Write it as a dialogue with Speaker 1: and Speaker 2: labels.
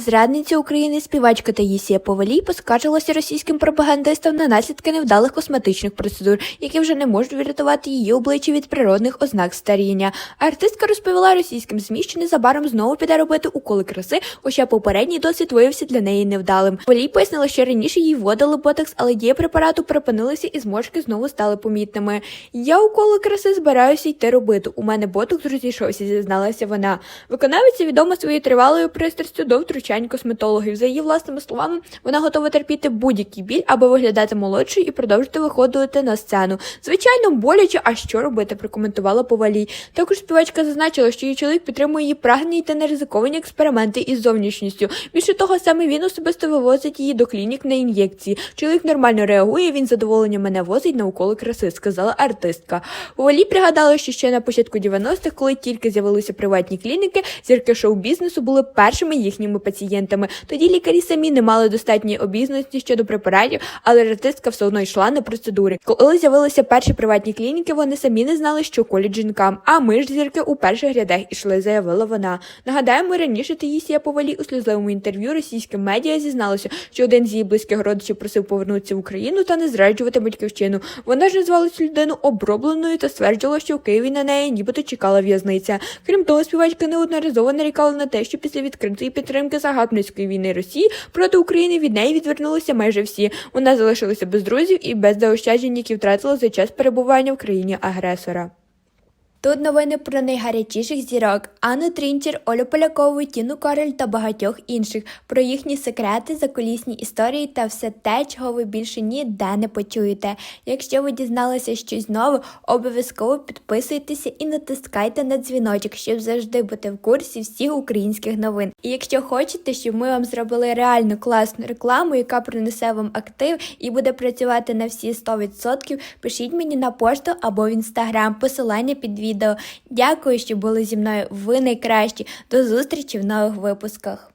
Speaker 1: Зрадниця України, співачка Таїсія Повалій поскаржилася російським пропагандистам на наслідки невдалих косметичних процедур, які вже не можуть врятувати її обличчя від природних ознак старіння. Артистка розповіла російським ЗМІ, що незабаром знову піде робити уколи краси, хоча попередній досвід виявився для неї невдалим. Повалій пояснила, що раніше їй вводили ботокс, але дія препарату припинилася і зморшки знову стали помітними. Я уколи краси збираюся йти робити. У мене ботокс розійшовся, зізналася вона. Виконавиця відома своєю тривалою пристрастю до втручань косметологів. За її власними словами, вона готова терпіти будь-який біль, аби виглядати молодшою і продовжити виходити на сцену. Звичайно, боляче, а що робити, прокоментувала повалій. Також співачка зазначила, що її чоловік підтримує її прагнення йти на ризиковані експерименти із зовнішністю. Більше того, саме він особисто вивозить її до клінік на ін'єкції. Чоловік нормально реагує. Він з задоволенням мене возить на уколи краси, сказала артистка. Повалій пригадала, що ще на початку 90-х, коли тільки з'явилися приватні клініки, зірки шоу-бізнесу були першими їхніми пацієнтами. Тоді лікарі самі не мали достатньої обізнаності щодо препаратів, але артистка все одно йшла на процедури. Коли з'явилися перші приватні клініки, вони самі не знали, що колють жінкам. А ми ж зірки у перших рядах ішли, заявила вона. Нагадаємо, раніше Таїсія Повалій у сльозливому інтерв'ю російським медіа зізналася, що один з її близьких родичів просив повернутися в Україну та не зраджувати батьківщину. Вона ж назвала цю людину обробленою та стверджувала, що в Києві на неї нібито чекала в'язниця. Крім того, співачка неодноразово нарікала на те, що після відкритої підтримки загарбницької війни Росії проти України від неї відвернулися майже всі. Вона залишилася без друзів і без заощаджень, які втратила за час перебування в країні агресора. Тут новини про найгарячіших зірок Анну Трінчер, Олю Полякову, Тіну Корель та багатьох інших, про їхні секрети, закулісні історії та все те, чого ви більше ніде не почуєте. Якщо ви дізналися щось нове, обов'язково підписуйтеся і натискайте на дзвіночок, щоб завжди бути в курсі всіх українських новин. І якщо хочете, щоб ми вам зробили реально класну рекламу, яка принесе вам актив і буде працювати на всі 100%, пишіть мені на пошту або в інстаграм, посилання під відео. Дякую, що були зі мною. Ви найкращі. До зустрічі в нових випусках.